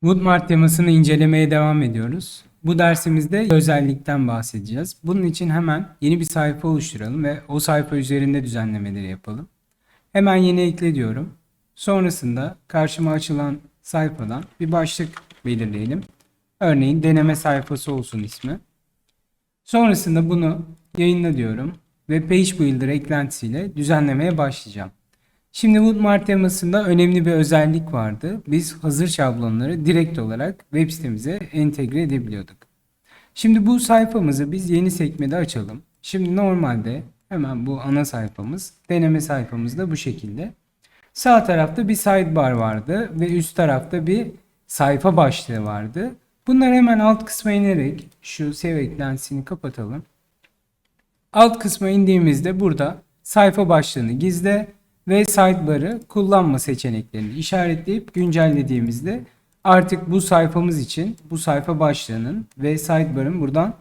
Woodmart temasını incelemeye devam ediyoruz. Bu dersimizde özellikten bahsedeceğiz. Bunun için hemen yeni bir sayfa oluşturalım ve o sayfa üzerinde düzenlemeleri yapalım. Hemen yeni ekle diyorum. Sonrasında karşıma açılan sayfadan bir başlık belirleyelim. Örneğin deneme sayfası olsun ismi. Sonrasında bunu yayınla diyorum ve Page Builder eklentisiyle düzenlemeye başlayacağım. Şimdi Woodmart temasında önemli bir özellik vardı. Biz hazır şablonları direkt olarak web sitemize entegre edebiliyorduk. Şimdi bu sayfamızı biz yeni sekmede açalım. Şimdi normalde hemen bu ana sayfamız, deneme sayfamız da bu şekilde. Sağ tarafta bir sidebar vardı ve üst tarafta bir sayfa başlığı vardı. Bunları hemen alt kısma inerek şu save eklentisini kapatalım. Alt kısma indiğimizde burada sayfa başlığını gizle ve sidebar'ı kullanma seçeneklerini işaretleyip güncellediğimizde artık bu sayfamız için bu sayfa başlığının ve sidebar'ın buradan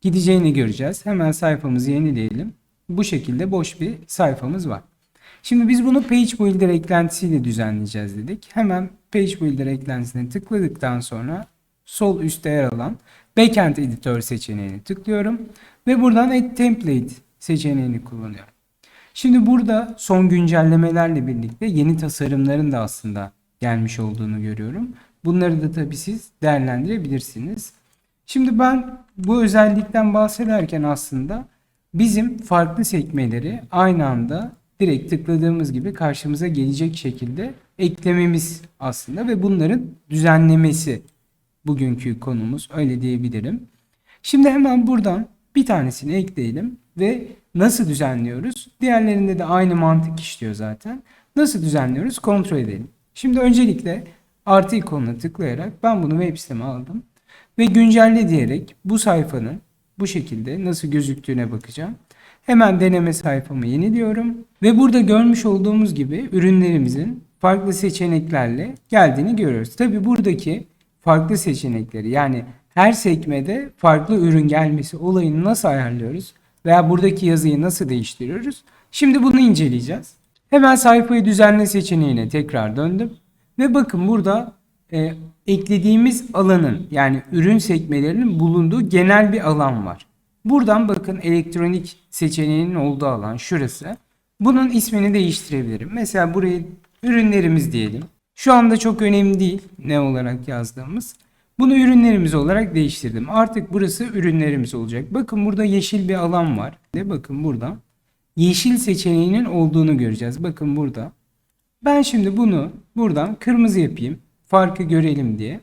gideceğini göreceğiz. Hemen sayfamızı yenileyelim. Bu şekilde boş bir sayfamız var. Şimdi biz bunu Page Builder eklentisiyle düzenleyeceğiz dedik. Hemen Page Builder eklentisine tıkladıktan sonra sol üstte yer alan Backend Editor seçeneğini tıklıyorum ve buradan Add Template seçeneğini kullanıyorum. Şimdi burada son güncellemelerle birlikte yeni tasarımların da aslında gelmiş olduğunu görüyorum. Bunları da tabii siz değerlendirebilirsiniz. Şimdi ben bu özellikten bahsederken aslında bizim farklı sekmeleri aynı anda direkt tıkladığımız gibi karşımıza gelecek şekilde eklememiz aslında ve bunların düzenlemesi bugünkü konumuz öyle diyebilirim. Şimdi hemen buradan bir tanesini ekleyelim ve nasıl düzenliyoruz? Diğerlerinde de aynı mantık işliyor zaten. Nasıl düzenliyoruz? Kontrol edelim. Şimdi öncelikle artı ikonuna tıklayarak ben bunu web siteme aldım ve güncelle diyerek bu sayfanın bu şekilde nasıl gözüktüğüne bakacağım. Hemen deneme sayfamı yeniliyorum ve burada görmüş olduğumuz gibi ürünlerimizin farklı seçeneklerle geldiğini görüyoruz. Tabi buradaki farklı seçenekleri yani her sekmede farklı ürün gelmesi olayını nasıl ayarlıyoruz veya buradaki yazıyı nasıl değiştiriyoruz? Şimdi bunu inceleyeceğiz. Hemen sayfayı düzenle seçeneğine tekrar döndüm ve bakın burada e, eklediğimiz alanın yani ürün sekmelerinin bulunduğu genel bir alan var. Buradan bakın elektronik seçeneğinin olduğu alan şurası. Bunun ismini değiştirebilirim. Mesela buraya ürünlerimiz diyelim. Şu anda çok önemli değil ne olarak yazdığımız. Bunu ürünlerimiz olarak değiştirdim. Artık burası ürünlerimiz olacak. Bakın burada yeşil bir alan var. De bakın burada yeşil seçeneğinin olduğunu göreceğiz. Bakın burada. Ben şimdi bunu buradan kırmızı yapayım. Farkı görelim diye.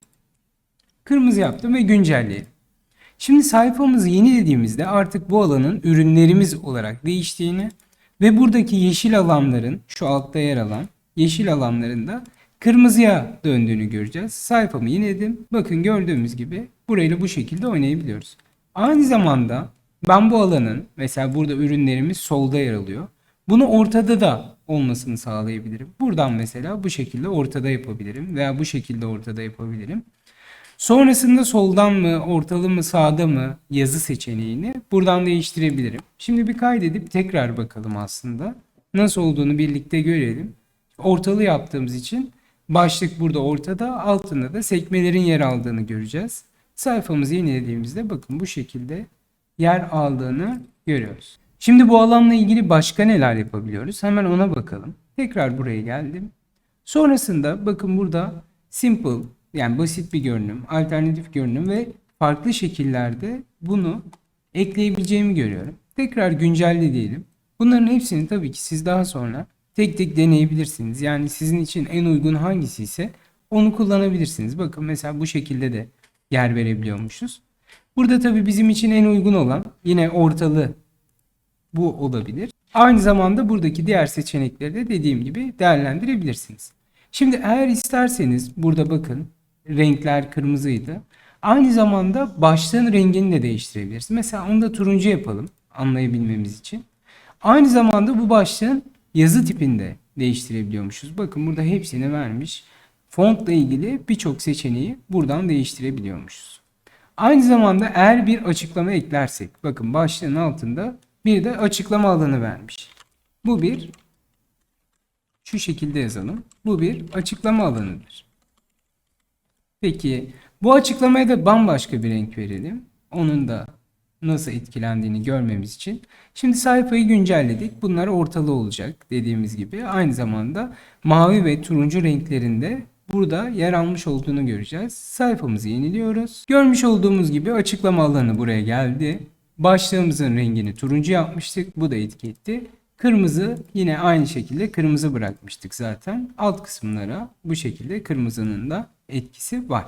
Kırmızı yaptım ve güncelleyelim. Şimdi sayfamızı yenilediğimizde artık bu alanın ürünlerimiz olarak değiştiğini ve buradaki yeşil alanların şu altta yer alan yeşil alanlarında kırmızıya döndüğünü göreceğiz. Sayfamı yeniledim. Bakın gördüğümüz gibi burayla bu şekilde oynayabiliyoruz. Aynı zamanda ben bu alanın mesela burada ürünlerimiz solda yer alıyor. Bunu ortada da olmasını sağlayabilirim. Buradan mesela bu şekilde ortada yapabilirim veya bu şekilde ortada yapabilirim. Sonrasında soldan mı, ortalı mı, sağda mı yazı seçeneğini buradan değiştirebilirim. Şimdi bir kaydedip tekrar bakalım aslında. Nasıl olduğunu birlikte görelim. Ortalı yaptığımız için başlık burada ortada, altında da sekmelerin yer aldığını göreceğiz. Sayfamızı yenilediğimizde bakın bu şekilde yer aldığını görüyoruz. Şimdi bu alanla ilgili başka neler yapabiliyoruz? Hemen ona bakalım. Tekrar buraya geldim. Sonrasında bakın burada simple yani basit bir görünüm, alternatif görünüm ve farklı şekillerde bunu ekleyebileceğimi görüyorum. Tekrar güncelle diyelim. Bunların hepsini tabii ki siz daha sonra tek tek deneyebilirsiniz. Yani sizin için en uygun hangisi ise onu kullanabilirsiniz. Bakın mesela bu şekilde de yer verebiliyormuşuz. Burada tabii bizim için en uygun olan yine ortalı bu olabilir. Aynı zamanda buradaki diğer seçenekleri de dediğim gibi değerlendirebilirsiniz. Şimdi eğer isterseniz burada bakın renkler kırmızıydı. Aynı zamanda başlığın rengini de değiştirebiliriz. Mesela onu da turuncu yapalım anlayabilmemiz için. Aynı zamanda bu başlığın yazı tipinde değiştirebiliyormuşuz. Bakın burada hepsini vermiş. Fontla ilgili birçok seçeneği buradan değiştirebiliyormuşuz. Aynı zamanda eğer bir açıklama eklersek bakın başlığın altında bir de açıklama alanı vermiş. Bu bir şu şekilde yazalım. Bu bir açıklama alanıdır. Peki bu açıklamaya da bambaşka bir renk verelim. Onun da nasıl etkilendiğini görmemiz için. Şimdi sayfayı güncelledik. Bunlar ortalı olacak dediğimiz gibi. Aynı zamanda mavi ve turuncu renklerinde burada yer almış olduğunu göreceğiz. Sayfamızı yeniliyoruz. Görmüş olduğumuz gibi açıklama alanı buraya geldi. Başlığımızın rengini turuncu yapmıştık. Bu da etki. Kırmızı yine aynı şekilde kırmızı bırakmıştık zaten. Alt kısımlara bu şekilde kırmızının da etkisi var.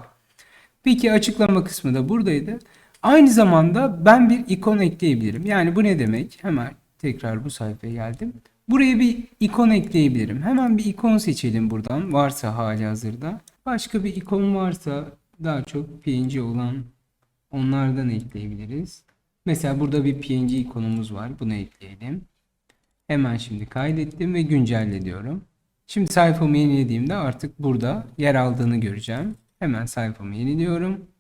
Peki açıklama kısmı da buradaydı. Aynı zamanda ben bir ikon ekleyebilirim. Yani bu ne demek? Hemen tekrar bu sayfaya geldim. Buraya bir ikon ekleyebilirim. Hemen bir ikon seçelim buradan. Varsa hali hazırda. Başka bir ikon varsa daha çok PNG olan onlardan ekleyebiliriz. Mesela burada bir PNG ikonumuz var. Bunu ekleyelim. Hemen şimdi kaydettim ve güncelle diyorum. Şimdi sayfamı yenilediğimde artık burada yer aldığını göreceğim. Hemen sayfamı yeniliyorum.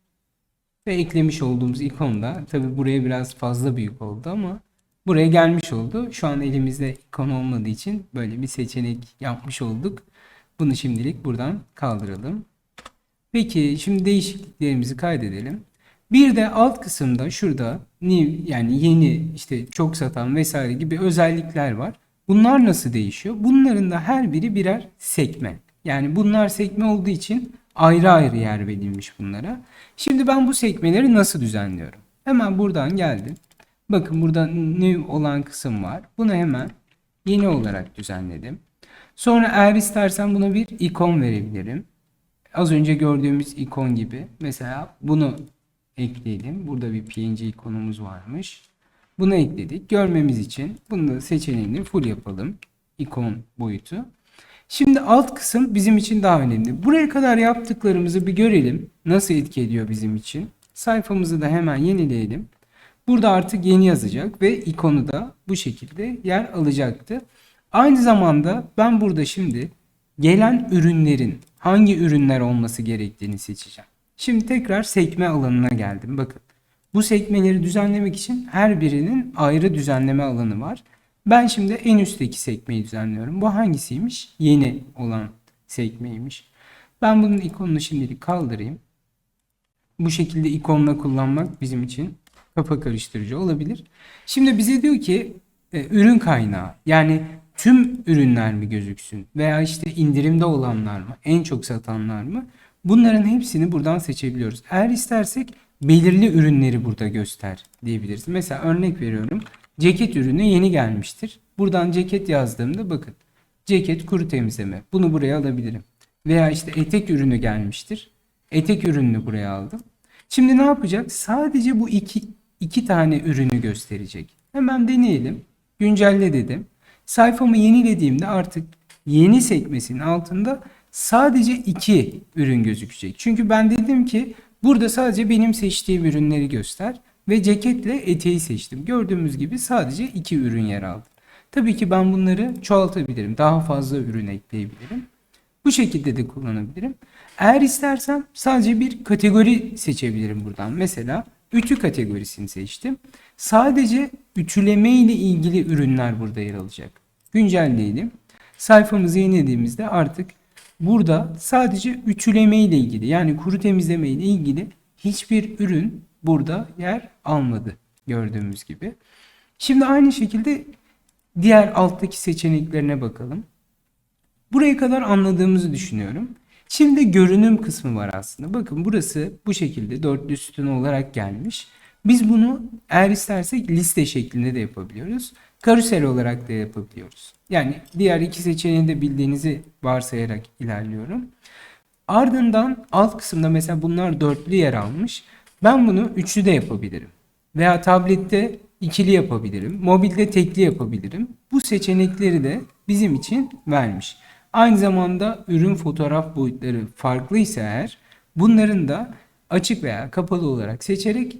Ve eklemiş olduğumuz ikon da tabi buraya biraz fazla büyük oldu ama buraya gelmiş oldu. Şu an elimizde ikon olmadığı için böyle bir seçenek yapmış olduk. Bunu şimdilik buradan kaldıralım. Peki şimdi değişikliklerimizi kaydedelim. Bir de alt kısımda şurada new yani yeni işte çok satan vesaire gibi özellikler var. Bunlar nasıl değişiyor? Bunların da her biri birer sekme. Yani bunlar sekme olduğu için ayrı ayrı yer verilmiş bunlara. Şimdi ben bu sekmeleri nasıl düzenliyorum? Hemen buradan geldim. Bakın burada new olan kısım var. Bunu hemen yeni olarak düzenledim. Sonra eğer istersen buna bir ikon verebilirim. Az önce gördüğümüz ikon gibi. Mesela bunu ekleyelim. Burada bir PNG ikonumuz varmış. Bunu ekledik. Görmemiz için bunu da seçeneğini full yapalım. İkon boyutu. Şimdi alt kısım bizim için daha önemli. Buraya kadar yaptıklarımızı bir görelim. Nasıl etki ediyor bizim için. Sayfamızı da hemen yenileyelim. Burada artık yeni yazacak ve ikonu da bu şekilde yer alacaktı. Aynı zamanda ben burada şimdi gelen ürünlerin hangi ürünler olması gerektiğini seçeceğim. Şimdi tekrar sekme alanına geldim. Bakın bu sekmeleri düzenlemek için her birinin ayrı düzenleme alanı var. Ben şimdi en üstteki sekmeyi düzenliyorum. Bu hangisiymiş? Yeni olan sekmeymiş. Ben bunun ikonunu şimdilik kaldırayım. Bu şekilde ikonla kullanmak bizim için kafa karıştırıcı olabilir. Şimdi bize diyor ki e, ürün kaynağı yani tüm ürünler mi gözüksün veya işte indirimde olanlar mı en çok satanlar mı bunların hepsini buradan seçebiliyoruz. Eğer istersek belirli ürünleri burada göster diyebiliriz. Mesela örnek veriyorum ceket ürünü yeni gelmiştir. Buradan ceket yazdığımda bakın ceket kuru temizleme bunu buraya alabilirim. Veya işte etek ürünü gelmiştir. Etek ürününü buraya aldım. Şimdi ne yapacak? Sadece bu iki, iki tane ürünü gösterecek. Hemen deneyelim. Güncelle dedim. Sayfamı yenilediğimde artık yeni sekmesinin altında sadece iki ürün gözükecek. Çünkü ben dedim ki burada sadece benim seçtiğim ürünleri göster ve ceketle eteği seçtim. Gördüğümüz gibi sadece iki ürün yer aldı. Tabii ki ben bunları çoğaltabilirim. Daha fazla ürün ekleyebilirim. Bu şekilde de kullanabilirim. Eğer istersem sadece bir kategori seçebilirim buradan. Mesela ütü kategorisini seçtim. Sadece ütüleme ile ilgili ürünler burada yer alacak. Güncelleyelim. Sayfamızı yenilediğimizde artık burada sadece ütüleme ile ilgili yani kuru temizleme ile ilgili hiçbir ürün burada yer almadı gördüğümüz gibi. Şimdi aynı şekilde diğer alttaki seçeneklerine bakalım. Buraya kadar anladığımızı düşünüyorum. Şimdi görünüm kısmı var aslında. Bakın burası bu şekilde dörtlü sütun olarak gelmiş. Biz bunu eğer istersek liste şeklinde de yapabiliyoruz. Karusel olarak da yapabiliyoruz. Yani diğer iki seçeneği de bildiğinizi varsayarak ilerliyorum. Ardından alt kısımda mesela bunlar dörtlü yer almış. Ben bunu üçlü de yapabilirim. Veya tablette ikili yapabilirim. Mobilde tekli yapabilirim. Bu seçenekleri de bizim için vermiş. Aynı zamanda ürün fotoğraf boyutları farklıysa eğer bunların da açık veya kapalı olarak seçerek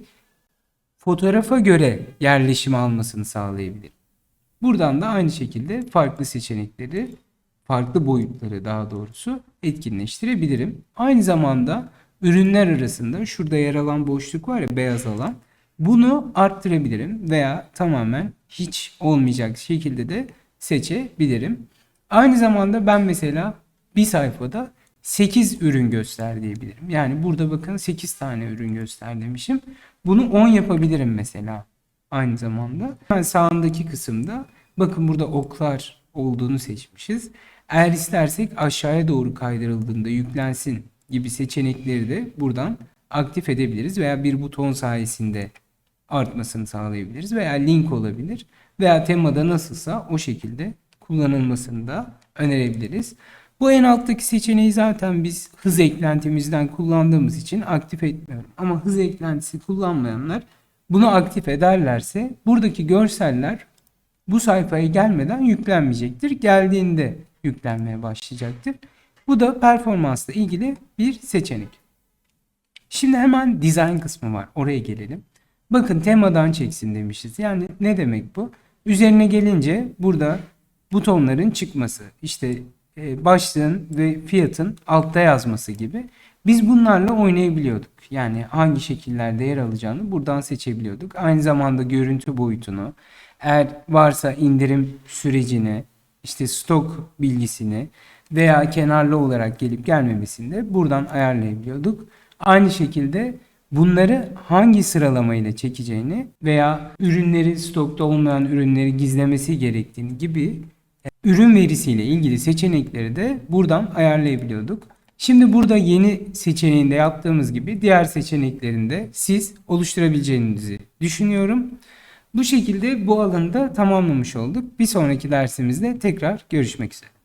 fotoğrafa göre yerleşim almasını sağlayabilir. Buradan da aynı şekilde farklı seçenekleri, farklı boyutları daha doğrusu etkinleştirebilirim. Aynı zamanda ürünler arasında şurada yer alan boşluk var ya beyaz alan. Bunu arttırabilirim veya tamamen hiç olmayacak şekilde de seçebilirim. Aynı zamanda ben mesela bir sayfada 8 ürün göster diyebilirim. Yani burada bakın 8 tane ürün göster demişim. Bunu 10 yapabilirim mesela aynı zamanda. Hemen sağındaki kısımda bakın burada oklar olduğunu seçmişiz. Eğer istersek aşağıya doğru kaydırıldığında yüklensin gibi seçenekleri de buradan aktif edebiliriz veya bir buton sayesinde artmasını sağlayabiliriz veya link olabilir veya temada nasılsa o şekilde kullanılmasını da önerebiliriz. Bu en alttaki seçeneği zaten biz hız eklentimizden kullandığımız için aktif etmiyorum. Ama hız eklentisi kullanmayanlar bunu aktif ederlerse buradaki görseller bu sayfaya gelmeden yüklenmeyecektir. Geldiğinde yüklenmeye başlayacaktır. Bu da performansla ilgili bir seçenek. Şimdi hemen design kısmı var. Oraya gelelim. Bakın temadan çeksin demişiz. Yani ne demek bu? Üzerine gelince burada butonların çıkması, işte e, başlığın ve fiyatın altta yazması gibi. Biz bunlarla oynayabiliyorduk. Yani hangi şekillerde yer alacağını buradan seçebiliyorduk. Aynı zamanda görüntü boyutunu, eğer varsa indirim sürecini, işte stok bilgisini veya kenarlı olarak gelip gelmemesini de buradan ayarlayabiliyorduk. Aynı şekilde bunları hangi sıralamayla çekeceğini veya ürünleri stokta olmayan ürünleri gizlemesi gerektiğini gibi e, ürün verisiyle ilgili seçenekleri de buradan ayarlayabiliyorduk. Şimdi burada yeni seçeneğinde yaptığımız gibi diğer seçeneklerinde siz oluşturabileceğinizi düşünüyorum. Bu şekilde bu alanı da tamamlamış olduk. Bir sonraki dersimizde tekrar görüşmek üzere.